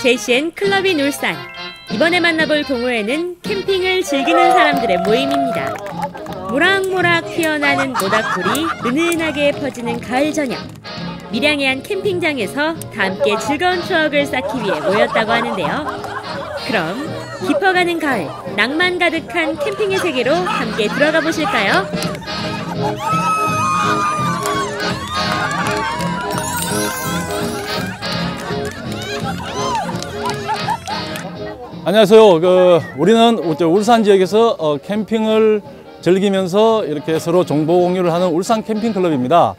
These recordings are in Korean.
JCN 클럽인 울산. 이번에 만나볼 동호회는 캠핑을 즐기는 사람들의 모임입니다. 모락모락 피어나는 모닥불이 은은하게 퍼지는 가을 저녁. 밀양의 한 캠핑장에서 다 함께 즐거운 추억을 쌓기 위해 모였다고 하는데요. 그럼 깊어가는 가을, 낭만 가득한 캠핑의 세계로 함께 들어가 보실까요? 안녕하세요. 그 우리는 울산 지역에서 어, 캠핑을 즐기면서 이렇게 서로 정보 공유를 하는 울산 캠핑 클럽입니다.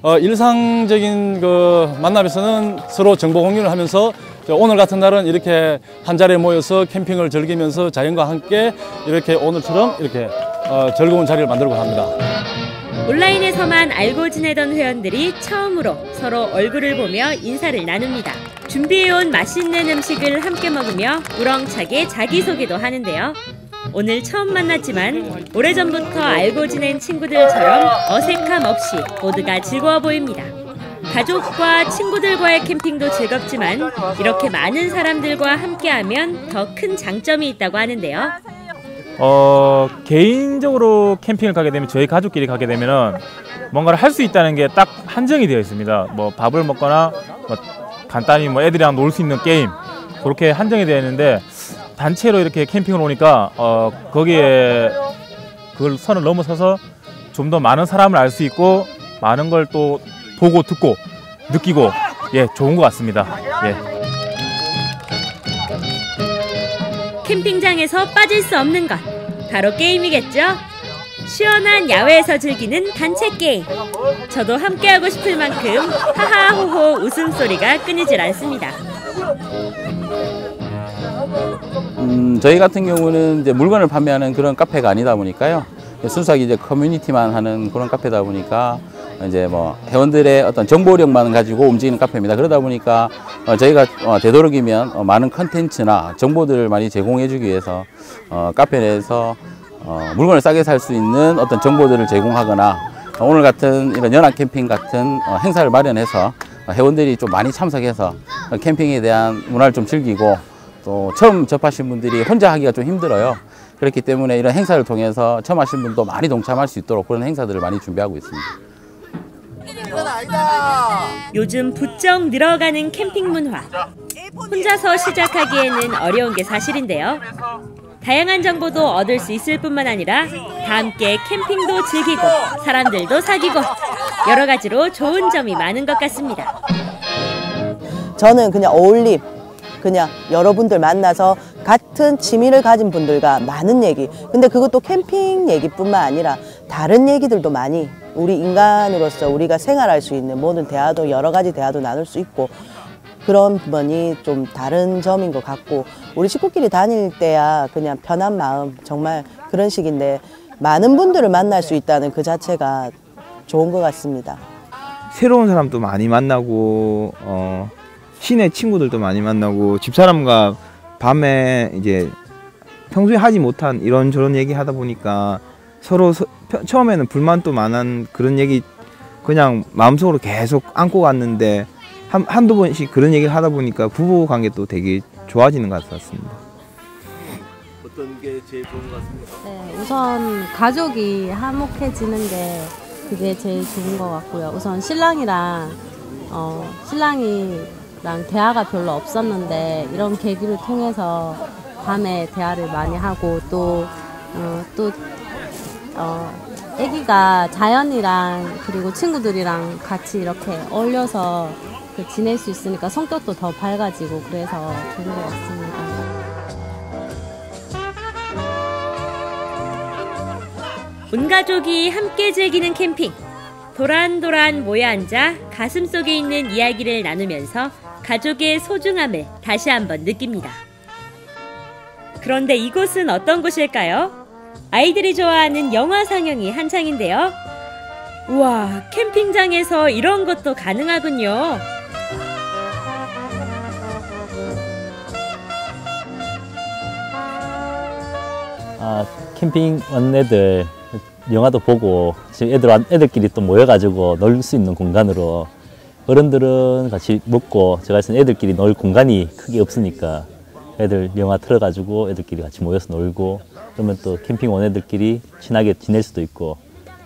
어, 일상적인 그 만남에서는 서로 정보 공유를 하면서 오늘 같은 날은 이렇게 한 자리에 모여서 캠핑을 즐기면서 자연과 함께 이렇게 오늘처럼 이렇게 어, 즐거운 자리를 만들고 합니다. 온라인에서만 알고 지내던 회원들이 처음으로 서로 얼굴을 보며 인사를 나눕니다. 준비해온 맛있는 음식을 함께 먹으며 우렁차게 자기소개도 하는데요. 오늘 처음 만났지만 오래전부터 알고 지낸 친구들처럼 어색함 없이 모두가 즐거워 보입니다. 가족과 친구들과의 캠핑도 즐겁지만 이렇게 많은 사람들과 함께하면 더 큰 장점이 있다고 하는데요. 어, 개인적으로 캠핑을 가게 되면 저희 가족끼리 가게 되면은 뭔가를 할 수 있다는 게 딱 한정이 되어 있습니다. 뭐 밥을 먹거나 뭐 간단히 뭐 애들이랑 놀 수 있는 게임 그렇게 한정이 되어 있는데 단체로 이렇게 캠핑을 오니까 어, 거기에 그걸 선을 넘어서서 좀 더 많은 사람을 알 수 있고 많은 걸 또 보고 듣고 느끼고 예 좋은 것 같습니다. 예. 캠핑장에서 빠질 수 없는 것 바로 게임이겠죠. 시원한 야외에서 즐기는 단체 게임. 저도 함께하고 싶을 만큼 하하호호 웃음소리가 끊이질 않습니다. 음, 저희 같은 경우는 이제 물건을 판매하는 그런 카페가 아니다 보니까요. 순수하게 이제 커뮤니티만 하는 그런 카페다 보니까 이제 뭐 회원들의 어떤 정보력만 가지고 움직이는 카페입니다. 그러다 보니까 어 저희가 어 되도록이면 어 많은 컨텐츠나 정보들을 많이 제공해 주기 위해서 어 카페 내에서 어 물건을 싸게 살 수 있는 어떤 정보들을 제공하거나 오늘 같은 이런 연합 캠핑 같은 어 행사를 마련해서 회원들이 좀 많이 참석해서 캠핑에 대한 문화를 좀 즐기고 또 처음 접하신 분들이 혼자 하기가 좀 힘들어요. 그렇기 때문에 이런 행사를 통해서 처음 하신 분도 많이 동참할 수 있도록 그런 행사들을 많이 준비하고 있습니다. 요즘 부쩍 늘어가는 캠핑 문화. 혼자서 시작하기에는 어려운 게 사실인데요. 다양한 정보도 얻을 수 있을 뿐만 아니라 다 함께 캠핑도 즐기고 사람들도 사귀고 여러 가지로 좋은 점이 많은 것 같습니다. 저는 그냥 어울림, 그냥 여러분들 만나서 같은 취미를 가진 분들과 많은 얘기. 근데 그것도 캠핑 얘기뿐만 아니라 다른 얘기들도 많이 우리 인간으로서 우리가 생활할 수 있는 모든 대화도 여러 가지 대화도 나눌 수 있고 그런 부분이 좀 다른 점인 것 같고 우리 식구끼리 다닐 때야 그냥 편한 마음 정말 그런 식인데 많은 분들을 만날 수 있다는 그 자체가 좋은 것 같습니다. 새로운 사람도 많이 만나고 어, 시내 친구들도 많이 만나고 집사람과 밤에 이제 평소에 하지 못한 이런저런 얘기 하다 보니까 서로 서, 처음에는 불만도 많은 그런 얘기 그냥 마음속으로 계속 안고 갔는데 한, 한두 번씩 그런 얘기를 하다 보니까 부부 관계도 되게 좋아지는 것 같았습니다. 어떤 게 제일 좋은 것 같습니까? 네, 우선 가족이 화목해지는 게 그게 제일 좋은 것 같고요. 우선 신랑이랑 어, 신랑이랑 대화가 별로 없었는데 이런 계기를 통해서 밤에 대화를 많이 하고 또 어, 또 어, 아기가 자연이랑 그리고 친구들이랑 같이 이렇게 어울려서 그 지낼 수 있으니까 성격도 더 밝아지고 그래서 좋은 것 같습니다. 온 가족이 함께 즐기는 캠핑. 도란도란 모여 앉아 가슴 속에 있는 이야기를 나누면서 가족의 소중함을 다시 한번 느낍니다. 그런데 이곳은 어떤 곳일까요? 아이들이 좋아하는 영화 상영이 한창인데요. 우와, 캠핑장에서 이런 것도 가능하군요. 아, 캠핑 온 애들 영화도 보고 지금 애들 애들끼리 또 모여가지고 놀 수 있는 공간으로 어른들은 같이 먹고 제가 때 애들끼리 놀 공간이 크게 없으니까 애들 영화 틀어가지고 애들끼리 같이 모여서 놀고 그러면 또 캠핑 온 애들끼리 친하게 지낼 수도 있고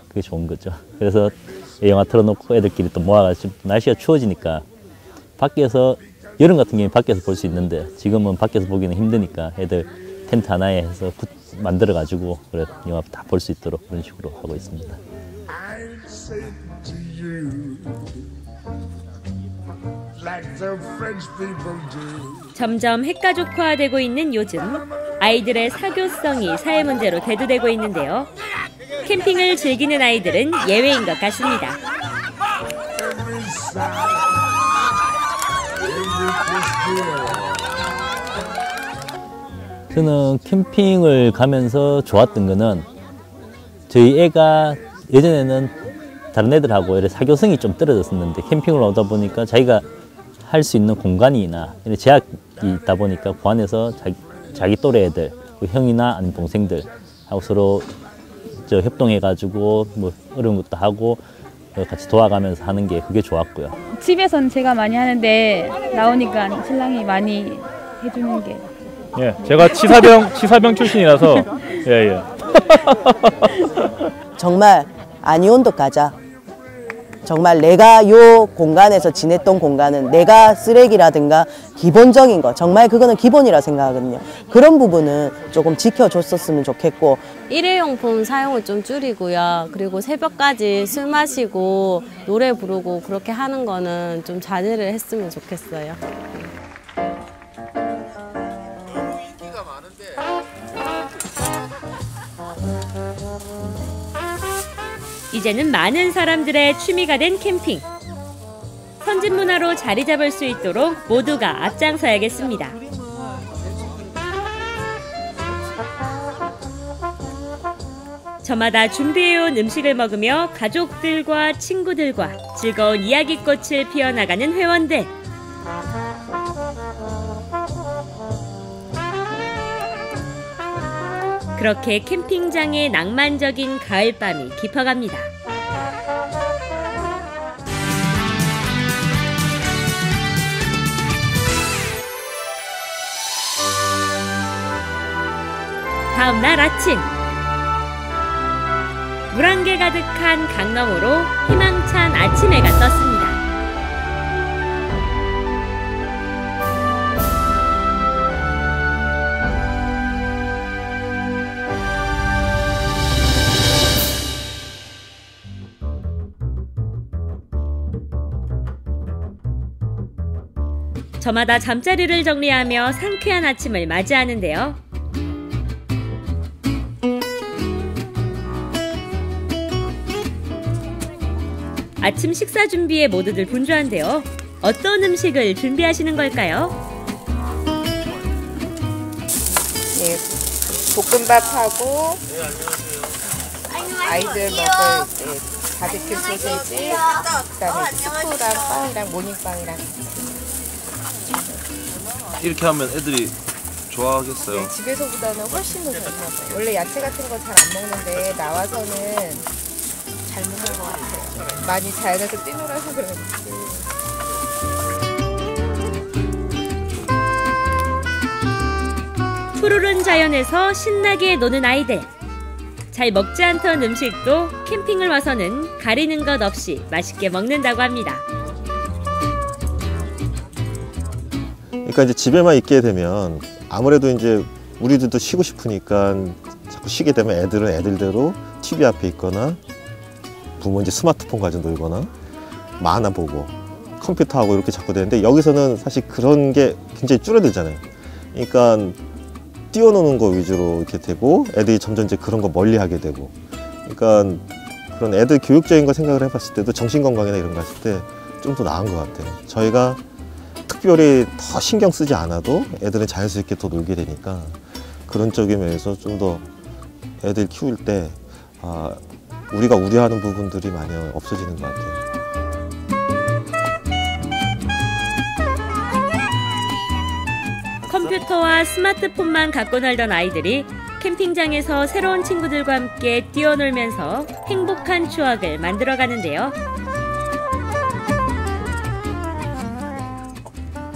그게 좋은 거죠. 그래서 영화 틀어놓고 애들끼리 또 모아가지고 날씨가 추워지니까 밖에서 여름 같은 경우에 밖에서 볼 수 있는데 지금은 밖에서 보기는 힘드니까 애들 텐트 하나에 해서 굿 만들어 가지고 그래 영화 다 볼 수 있도록 그런 식으로 하고 있습니다. 점점 핵가족화되고 있는 요즘 아이들의 사교성이 사회 문제로 대두되고 있는데요. 캠핑을 즐기는 아이들은 예외인 것 같습니다. 저는 캠핑을 가면서 좋았던 거는 저희 애가 예전에는 다른 애들하고 이렇게 사교성이 좀 떨어졌었는데 캠핑을 오다 보니까 자기가 할 수 있는 공간이나 이런 제약이 있다 보니까 그 안에서 자기, 자기 또래 애들, 그 형이나 아니면 동생들 하고 서로 저 협동해가지고 뭐 어려운 것도 하고 어, 같이 도와가면서 하는 게 그게 좋았고요. 집에서는 제가 많이 하는데 나오니까 신랑이 많이 해주는 게 예, 제가 치사병 치사병 출신이라서 예 예. 정말 아니온도 가자. 정말 내가 요 공간에서 지냈던 공간은 내가 쓰레기라든가 기본적인 거 정말 그거는 기본이라 생각하거든요. 그런 부분은 조금 지켜줬었으면 좋겠고 일회용품 사용을 좀 줄이고요. 그리고 새벽까지 술 마시고 노래 부르고 그렇게 하는 거는 좀 자제를 했으면 좋겠어요. 이제는 많은 사람들의 취미가 된 캠핑. 선진 문화로 자리 잡을 수 있도록 모두가 앞장서야겠습니다. 저마다 준비해온 음식을 먹으며 가족들과 친구들과 즐거운 이야기꽃을 피워나가는 회원들. 그렇게 캠핑장의 낭만적인 가을밤이 깊어갑니다. 다음 날 아침 물안개 가득한 강 너머로 희망찬 아침 해가 떴습니다. 저마다 잠자리를 정리하며 상쾌한 아침을 맞이하는데요. 아침 식사 준비에 모두들 분주한데요. 어떤 음식을 준비하시는 걸까요? 예, 볶음밥하고 아이들 먹을 이제 바비큐 소세지, 그다음에 스프랑 빵이랑 모닝빵이랑 이렇게 하면 애들이 좋아하겠어요. 네, 집에서보다는 훨씬 더 잘 먹어요. 원래 야채 같은 거 잘 안 먹는데 나와서는 잘 먹는 것 같아요. 많이 자연에서 뛰놀아서 그런지. 푸르른 자연에서 신나게 노는 아이들. 잘 먹지 않던 음식도 캠핑을 와서는 가리는 것 없이 맛있게 먹는다고 합니다. 그러니까 이제 집에만 있게 되면 아무래도 이제 우리들도 쉬고 싶으니까 자꾸 쉬게 되면 애들은 애들대로 TV 앞에 있거나 부모 이제 스마트폰 가지고 놀거나 만화 보고 컴퓨터하고 이렇게 자꾸 되는데 여기서는 사실 그런 게 굉장히 줄어들잖아요. 그러니까 뛰어노는 거 위주로 이렇게 되고 애들이 점점 이제 그런 거 멀리 하게 되고 그러니까 그런 애들 교육적인 거 생각을 해봤을 때도 정신건강이나 이런 거 했을 때 좀 더 나은 것 같아요. 저희가 특별히 더 신경 쓰지 않아도 애들은 자연스럽게 더 놀게 되니까 그런 쪽인 면에서 좀 더 애들 키울 때 아, 우리가 우려하는 부분들이 많이 없어지는 것 같아요. 컴퓨터와 스마트폰만 갖고 놀던 아이들이 캠핑장에서 새로운 친구들과 함께 뛰어놀면서 행복한 추억을 만들어 가는데요.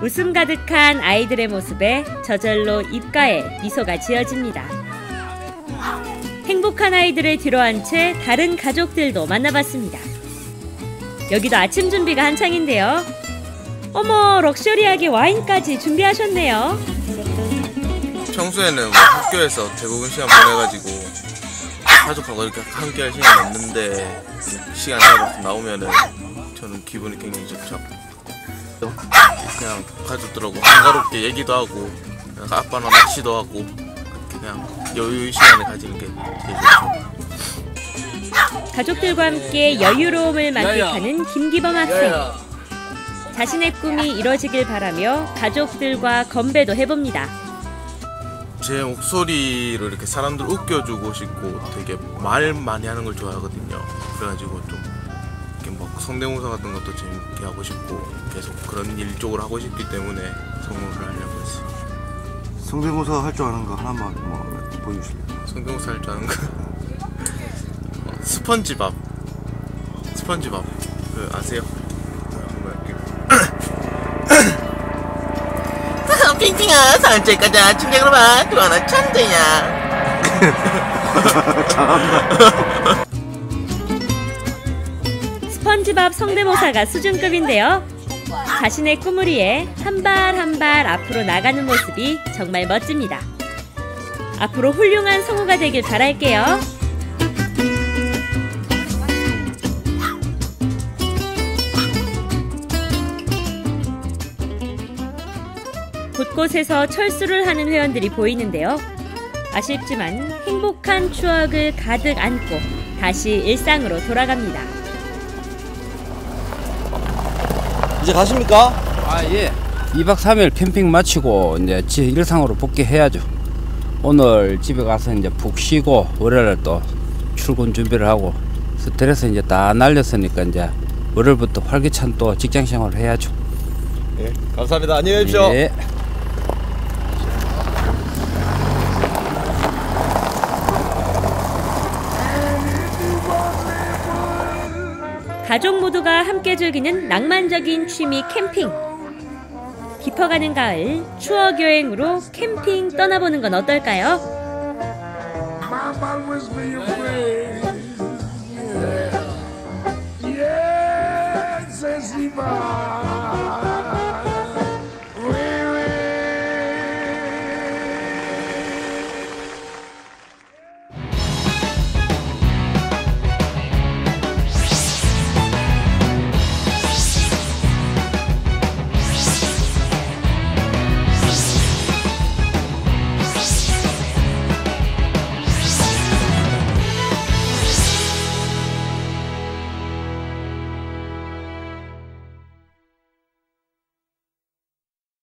웃음 가득한 아이들의 모습에 저절로 입가에 미소가 지어집니다. 행복한 아이들을 뒤로한 채 다른 가족들도 만나봤습니다. 여기도 아침 준비가 한창인데요. 어머, 럭셔리하게 와인까지 준비하셨네요. 평소에는 뭐 학교에서 대부분 시간 보내가지고 가족하고 이렇게 함께 할 시간이 없는데 시간 잡아서 나오면은 저는 기분이 굉장히 좋죠. 그냥 가족들하고 한가롭게 얘기도 하고 그냥 아빠랑 낚시도 하고 그냥 여유 시간을 가지는 게 제일 좋죠. 가족들과 함께 여유로움을 만끽하는 김기범 학생. 자신의 꿈이 이뤄지길 바라며 가족들과 건배도 해봅니다. 제 목소리로 이렇게 사람들 웃겨주고 싶고 되게 말 많이 하는 걸 좋아하거든요. 그래가지고 좀 성대모사 같은 것도 재밌게 하고 싶고 계속 그런 일 쪽으로 하고 싶기 때문에 성공을 하려고 했어요. 성대모사 할 줄 아는 거 하나만 뭐 보여주실래요? 성대모사 할 줄 아는 거? 어, 스펀지밥. 스펀지밥. 그 아세요? 핑핑아 산책 가자. 침대로 봐. 또 하나 천재야 잘한다 스펀지밥 성대모사가 수준급인데요. 자신의 꿈을 위해 한 발 한 발 앞으로 나가는 모습이 정말 멋집니다. 앞으로 훌륭한 성우가 되길 바랄게요. 곳곳에서 철수를 하는 회원들이 보이는데요. 아쉽지만 행복한 추억을 가득 안고 다시 일상으로 돌아갑니다. 이제 가십니까? 아, 예. 2박 3일 캠핑 마치고 이제 지- 일상으로 복귀해야죠. 오늘 집에 가서 이제 푹 쉬고 월요일 또 출근 준비를 하고 스트레스 이제 다 날렸으니까 이제 월요일부터 활기찬 또 직장 생활을 해야죠. 예, 감사합니다. 안녕히 계십시오. 예. 가족 모두가 함께 즐기는 낭만적인 취미 캠핑. 깊어가는 가을 추억 여행으로 캠핑 떠나보는 건 어떨까요?